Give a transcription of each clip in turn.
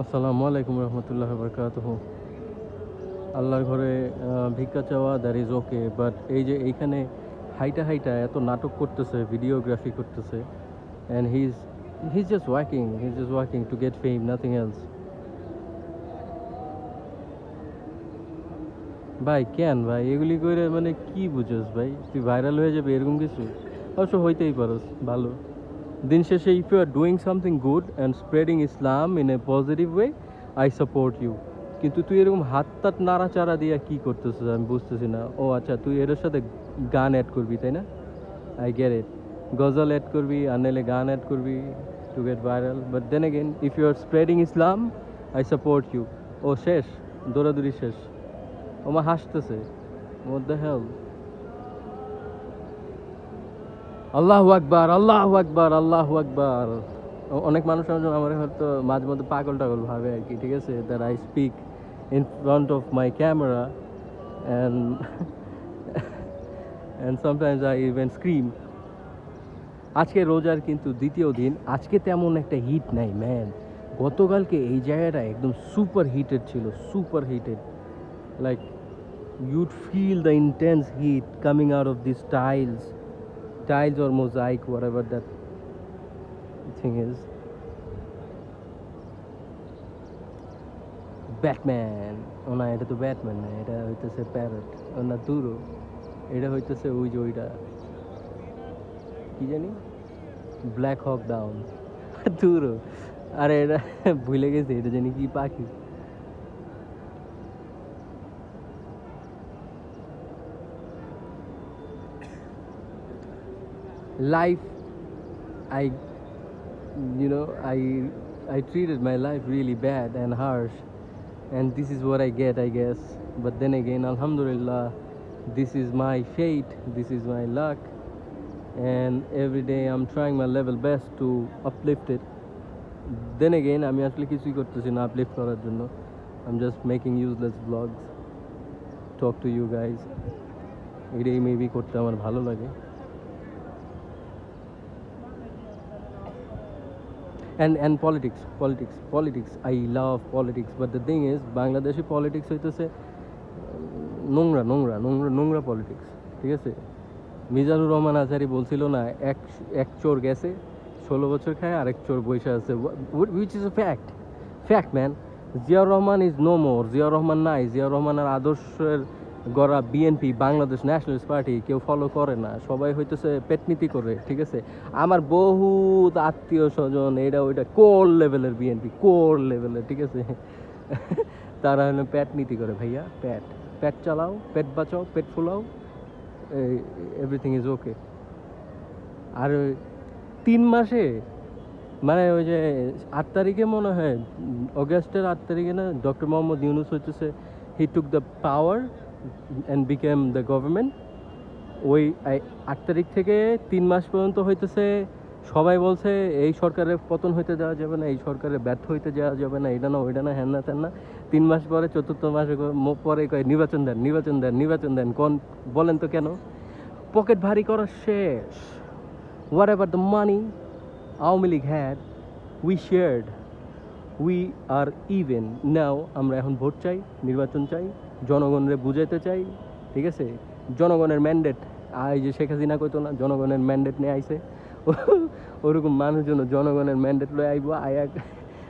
আসসালামু আলাইকুম রহমতুল্লাহ বরকাত আল্লাহর ঘরে ভিক্ষা চাওয়া দ্যাট ইজ ওকে বাট এই যে এইখানে হাইটা হাইটা এত নাটক করতেছে ভিডিওগ্রাফি করতেছে and he is he is just walking he is just walking to get fame nothing else ভাই, কেন ভাই? এগুলি করে মানে কি বুঝোস ভাই? তুই ভাইরাল হয়ে যাবে, এরকম কিছু? অবশ্য হইতেই পারোস, ভালো। দিন শেষে if you are doing something good and spreading Islam in a positive way I support you কিন্তু তুই এরকম হাত তাত নাড়াচাড়া দিয়ে কী করতেছিস? আমি বুঝতেছি না। ও আচ্ছা তুই এর সাথে গান অ্যাড করবি, তাই না? I get it ghazal add করবি আর নাহলে গান অ্যাড করবি to get viral but then again if you are spreading Islam I support you ও শেষ, দৌড়াদৌড়ি শেষ। ওমা হাসতেছে। মধ্যে হেল আল্লাহু আকবার, আল্লাহ আকবার আল্লাহ আকবার। অনেক মানুষ আমার হয়তো মাঝে মধ্যে পাগল টাগল ভাবে আর কি, ঠিক আছে? That I speak in front of my camera and and sometimes I even scream আজকে রোজার কিন্তু দ্বিতীয় দিন। আজকে তেমন একটা হিট নাই ম্যান গতকালকে এই জায়গাটা একদম সুপার হিটেড ছিল super heated like you'd feel the intense heat coming out of these tiles. Tiles or mosaic, whatever that thing is. Batman ও না এটা তো ব্যাটম্যান না এটা হইতেছে প্যারট ও না দুরো এটা হইতেছে ওই যে ওইটা কি জানি ব্ল্যাক হক ডাউন দুরো আরে এটা ভুলে গেছি এটা জানি কি পাখি life i you know i i treated my life really bad and harsh and this is what i get i guess but then again alhamdulillah this is my fate this is my luck and every day i'm trying my level best to uplift it then again আমি আসলে কিছুই করতেছি uplift করার জন্য i'm just making useless vlogs talk to you guys এটাই maybe করতে আমার ভালো লাগে and and politics politics politics. I love politics, but the thing is Bangladeshi politics হইতেছে নোংরা নোংরা নোংরা নোংরা পলিটিক্স ঠিক আছে? মিজানুর রহমান আজারি বলছিল না, এক এক চোর গেছে, ষোলো বছর খায়, আরেক চোর বসে আছে। Which is a fact fact man Ziaur Rahman is no more Ziaur Rahman নাই, জিয়াউর রহমানের আদর্শের গড়া বিএনপি, বাংলাদেশ ন্যাশনালিস্ট পার্টি কেউ ফলো করে না। সবাই হইতেছে পেটনীতি করে, ঠিক আছে? আমার বহুত আত্মীয় স্বজন এটা ওইটা কোর লেভেলের বিএনপি, কোর লেভেলের, ঠিক আছে? তারা হলো প্যাট নীতি করে, ভাইয়া প্যাট প্যাট চালাও, পেট বাঁচাও, পেট ফুলাও এভরিথিং ইজ ওকে আর তিন মাসে মানে ওই যে আট তারিখে মনে হয় অগাস্টের আট তারিখে না ডক্টর মোহাম্মদ ইউনুস হচ্ছে he took the power and became the government ওই আট তারিখ থেকে তিন মাস পর্যন্ত হইতেছে, সবাই বলছে, এই সরকারের পতন হইতে যাওয়া যাবে না, এই সরকারের ব্যর্থ হইতে যাওয়া যাবে না, এটা না, ওইটা না, হ্যান না না। তিন মাস পরে, চতুর্থ মাসে পরে কয়, নির্বাচন দেন নির্বাচন দেন নির্বাচন দেন, কোন, বলেন তো কেন? পকেট ভারী করা শেষ। Whatever the money Awami League had we shared we are even now আমরা এখন ভোট চাই, নির্বাচন চাই। জনগণরে বুঝাইতে চাই, ঠিক আছে? জনগণের ম্যান্ডেট এই যে শেখ হাসিনা কইতো না, জনগণের ম্যান্ডেট নিয়ে আইছে। ওরকম মানুষজন জনগণের ম্যান্ডেট লয়ে আইব, আয়া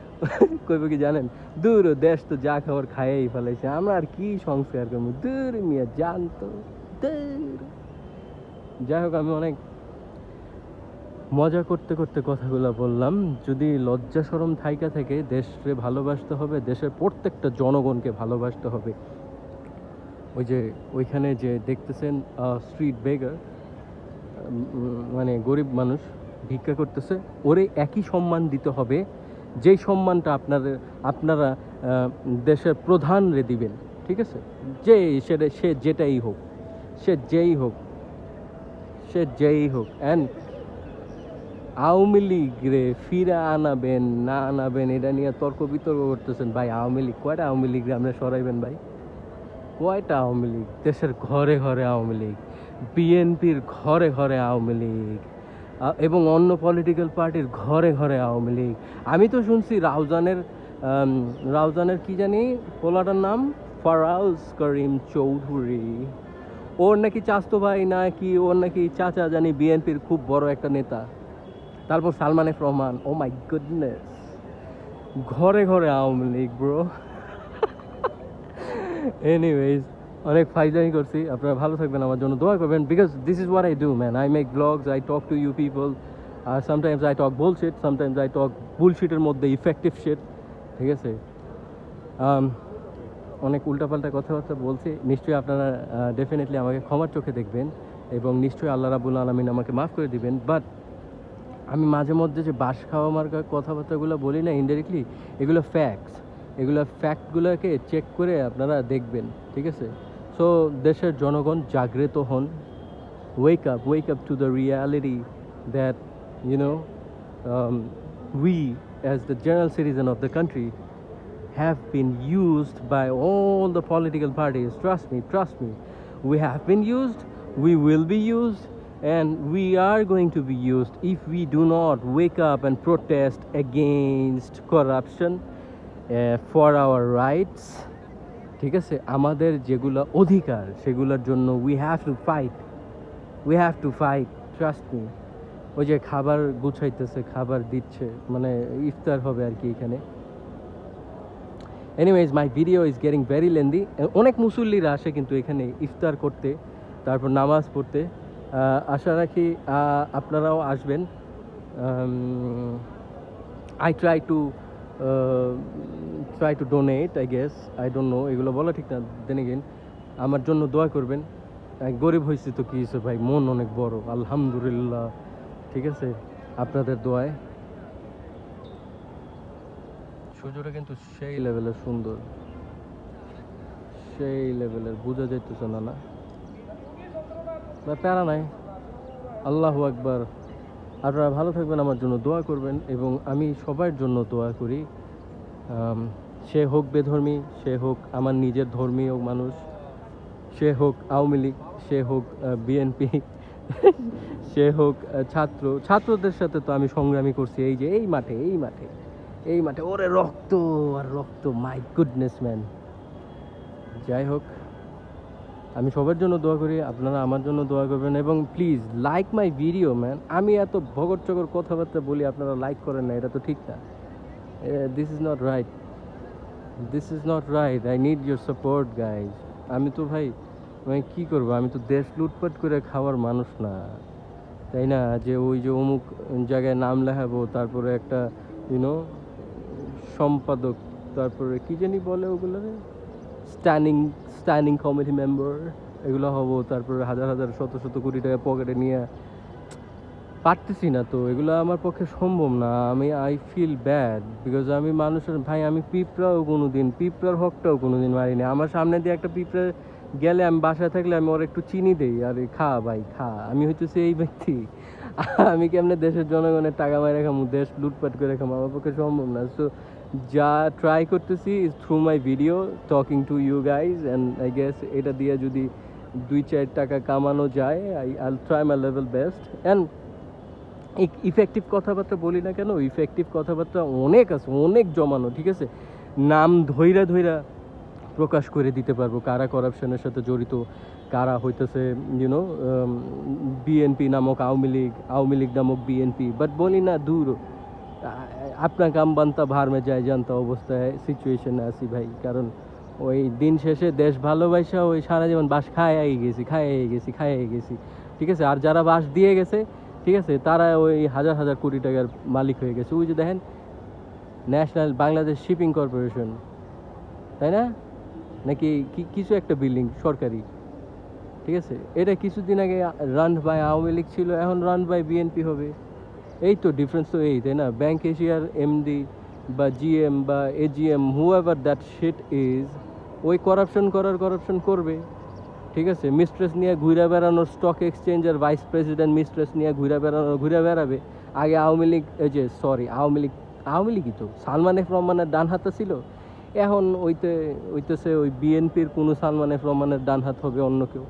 কইব কি জানেন? দূর দেশ তো যা খাবার খাইয়েই ফেলাইছে, আমরা আর কি সংস্কার করব? দূর মিয়া জানতো যাই হোক, আমি অনেক মজা করতে করতে কথাগুলো বললাম। যদি লজ্জা সরম থাইকা থেকে দেশকে ভালোবাসতে হবে, দেশের প্রত্যেকটা জনগণকে ভালোবাসতে হবে। ওই যে ওইখানে যে দেখতেছেন স্ট্রিট বেগার মানে গরিব মানুষ ভিক্ষা করতেছে ওরে একই সম্মান দিতে হবে যেই সম্মানটা আপনারা আহ, দেশের প্রধানরে দিবেন ঠিক আছে? যে সেটা সে যেটাই হোক সে যেই হোক সে যেই হোক অ্যান্ড আওয়ামী লীগ রে ফিরে আনাবেন না আনাবেন এটা নিয়ে তর্ক বিতর্ক করতেছেন ভাই আওয়ামী লীগ কয়টা আওয়ামী লীগ রে আপনি সরাইবেন ভাই? কয়টা আওয়ামী লীগ? দেশের ঘরে ঘরে আওয়ামী লীগ, বিএনপির ঘরে ঘরে আওয়ামী লীগ এবং অন্য পলিটিক্যাল পার্টির ঘরে ঘরে আওয়ামী লীগ। আমি তো শুনছি রাউজানের রাউজানের কি জানি পোলাটার নাম? ফারাউজ করিম চৌধুরী। ওর নাকি চাস্তো ভাই নাকি, ওর নাকি চাচা জানি বিএনপির খুব বড় একটা নেতা। তারপর Salman Rahman oh my goodness ঘরে ঘরে আওয়ামী লীগ ব্রো এনিওয়েজ অনেক ফাইজানি করছি। আপনারা ভালো থাকবেন আমার জন্য দোয়া করবেন because this is what I do man I make blogs I talk to you people R sometimes I talk bullshit sometimes I talk বুলশিটের মধ্যে ইফেক্টিভ শিট ঠিক আছে? Um, অনেক উল্টাপাল্টা কথাবার্তা বলছি নিশ্চয়ই আপনারা ডেফিনেটলি আমাকে ক্ষমার চোখে দেখবেন এবং নিশ্চয়ই আল্লাহ রাবুল আলমিন আমাকে মাফ করে দিবেন বাট আমি মাঝে মধ্যে যে বাস খাওয়া মার্কা কথাবার্তাগুলো বলি না ইনডাইরেক্টলি এগুলো ফ্যাক্টস এগুলো ফ্যাক্টগুলোকে চেক করে আপনারা দেখবেন, ঠিক আছে? সো দেশের জনগণ জাগ্রত হন wake up wake up to the reality that you know we as the general citizen of the country have been used by all the political parties trust me trust me we have been used we will be used and we are going to be used if we do not wake up and protest against corruption uh, our rights ঠিক আছে? আমাদের যেগুলো অধিকার সেগুলোর জন্য we have to fight we have to fight trust me ওই যে খাবার গুছাইতেছে খাবার দিচ্ছে মানে ইফতার হবে আর কি এখানে। Anyways my video is getting very lengthy অনেক মুসল্লিরা আসে কিন্তু এখানে ইফতার করতে তারপর নামাজ পড়তে। আশা রাখি আপনারাও আসবেন। I try to try to donate I guess I don't know এগুলো বলা ঠিক না দেন এগেন আমার জন্য দোয়া করবেন। গরিব হয়েছি তো কী হয়েছে ভাই? মন অনেক বড়, আলহামদুলিল্লাহ। ঠিক আছে? আপনাদের দোয়ায়। সূর্যটা কিন্তু সেই লেভেলের সুন্দর। সেই লেভেলের বোঝা যাইতেছে না না। প্যারা নাই। আল্লাহ আকবার। আপনারা ভালো থাকবেন, আমার জন্য দোয়া করবেন এবং আমি সবার জন্য দোয়া করি। সে হোক বেধর্মী, সে হোক আমার নিজের ধর্মীয় মানুষ, সে হোক আওয়ামী লীগ, সে হোক বিএনপি, সে হোক ছাত্র, ছাত্রদের সাথে তো আমি সংগ্রামী করছি এই যে, এই মাঠে এই মাঠে এই মাঠে। ওরে রক্ত, আর রক্ত মাই গুডনেস ম্যান যাই হোক। আমি সবার জন্য দোয়া করি, আপনারা আমার জন্য দোয়া করবেন এবং please like my video man আমি এত ভগর চগর কথাবার্তা বলি, আপনারা লাইক করেন না, এটা তো ঠিক না। This is not right this is not right I need your support guys আমি তো ভাই, আমি কী করব? আমি তো দেশ লুটপাট করে খাওয়ার মানুষ না। তাই না? যে ওই যে অমুক জায়গায় নাম লেখাবো, তারপরে একটা ইউনো সম্পাদক, তারপরে কি জানি বলে ওগুলো স্ট্যান্ডিং স্ট্যান্ডিং কমিটি মেম্বার এগুলো হব, তারপরে হাজার হাজার, শত শত কোটি টাকা পকেটে নিয়ে। পারতেছি না তো, এগুলো আমার পক্ষে সম্ভব না। আমি আই ফিল ব্যাড বিকজ আমি মানুষের, ভাই, আমি পিঁপড়াও কোনো দিন পিঁপড়ার হকটাও কোনো দিন মারিনি। আমার সামনে দিয়ে একটা পিঁপড়া গেলে আমি বাসায় থাকলে আমি ওর একটু চিনি দেই। আর, খা ভাই, খা। আমি হইতেছি এই ব্যক্তি। আমি কেমনে দেশের জনগণের টাকা মারে খামু, দেশ লুটপাট করে খামু, আমার পক্ষে সম্ভব না। সো যা ট্রাই করতেছি is through my video talking to you guys and I guess এটা দিয়ে যদি দুই চার টাকা কামানো যায় I'll try my level best and effective কথাবার্তা বলি না কেন ইফেক্টিভ কথাবার্তা অনেক আছে, অনেক জমানো, ঠিক আছে? নাম ধৈরা ধৈরা প্রকাশ করে দিতে পারব, কারা কারাপশনের সাথে জড়িত, কারা হইতেছে ইউনো বিএনপি নামক আওয়ামী লীগ আওয়ামী লীগ নামক বিএনপি বাট বলি না দূর। আ- আপনা কাম বান্তা মে যায় জানতা অবস্থায় সিচুয়েশনে আছি ভাই কারণ ওই দিন শেষে দেশ ভালোবাসা ওই সারা জীবন বাস খায় গেছি খায় গেছি খায় গেছি ঠিক আছে আর যারা বাস দিয়ে গেছে ঠিক আছে তারা ওই হাজার হাজার কোটি টাকার মালিক হয়ে গেছে ওই যে দেখেন ন্যাশনাল বাংলাদেশ শিপিং কর্পোরেশন তাই না নাকি কিছু একটা বিল্ডিং সরকারি ঠিক আছে এটা কিছুদিন আগে রান বাই আওয়ামী লীগ ছিল এখন রান বাই বিএনপি হবে এই তো ডিফারেন্স তো এই, তাই না? ব্যাংক এশিয়ার এমডি বা জিএম বা AGM whoever that shit is ওই করাপশন করার করাপশন করবে। ঠিক আছে? মিস্ট্রেস নিয়ে ঘুরে বেড়ানোর স্টক এক্সচেঞ্জের ভাইস প্রেসিডেন্ট মিস্ট্রেস নিয়ে ঘুরে বেড়ানো ঘুরে বেড়াবে। আগে আওয়ামী লীগ এই যে সরি আওয়ামী লীগ আওয়ামী লীগই তো। সালমান এফ রহমানের ডান হাতে ছিল। এখন ওইতে ওইতেছে ওই বিএনপির কোনো সালমান এফ রহমানের ডান হাত হবে অন্য কেউ।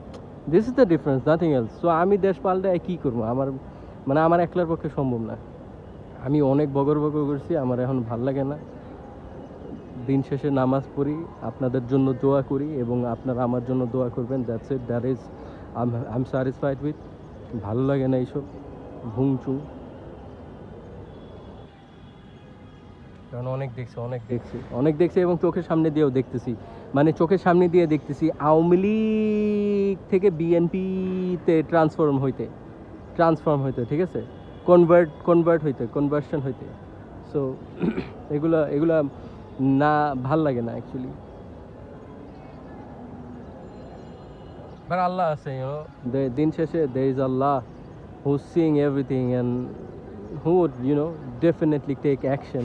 This is the difference nothing else so আমি দেশ পাল্টায় কী করব? আমার মানে আমার একলার পক্ষে সম্ভব না। আমি অনেক বগর বগর করছি, আমার এখন ভালো লাগে না। দিন শেষে নামাজ পড়ি, আপনাদের জন্য দোয়া করি এবং আপনারা আমার জন্য দোয়া করবেন। That's it that is I am satisfied with ভালো লাগে না এইসব, ভুংচুং। কারণ অনেক দেখছি অনেক দেখছি অনেক দেখছি এবং চোখের সামনে দিয়েও দেখতেছি। মানে চোখের সামনে দিয়ে দেখতেছি, আওয়ামী লীগ থেকে বিএনপিতে ট্রান্সফর্ম হইতে। ট্রান্সফর্ম হইতে ঠিক আছে? কনভার্ট কনভার্ট হইতে কনভার্সন হইতে। সো এগুলা এগুলা না ভালো লাগে না অ্যাকচুয়ালি বাট আল্লাহ আছে দিন শেষে দে is Allah who seeing everything and who would you know definitely take action.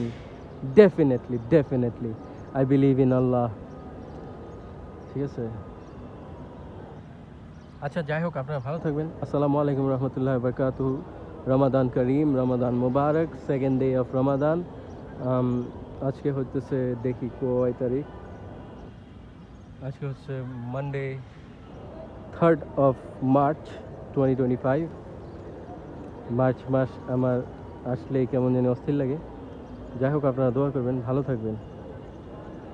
Definitely definitely I believe in আল্লাহ ঠিক আছে? আচ্ছা যাই হোক আপনারা ভালো থাকবেন। আসসালামু আলাইকুম রহমতুল্লাহ বরকাতু রমাদান করিম রমাদান মুবারক সেকেন্ড ডে অফ রমাদান। আজকে হচ্ছে দেখি কয় তারিখ? আজকে হচ্ছে Monday third of March twenty twenty five March মাস আমার আসলেই কেমন জানি অস্থির লাগে। যাই হোক আপনারা দোয়া করবেন ভালো থাকবেন।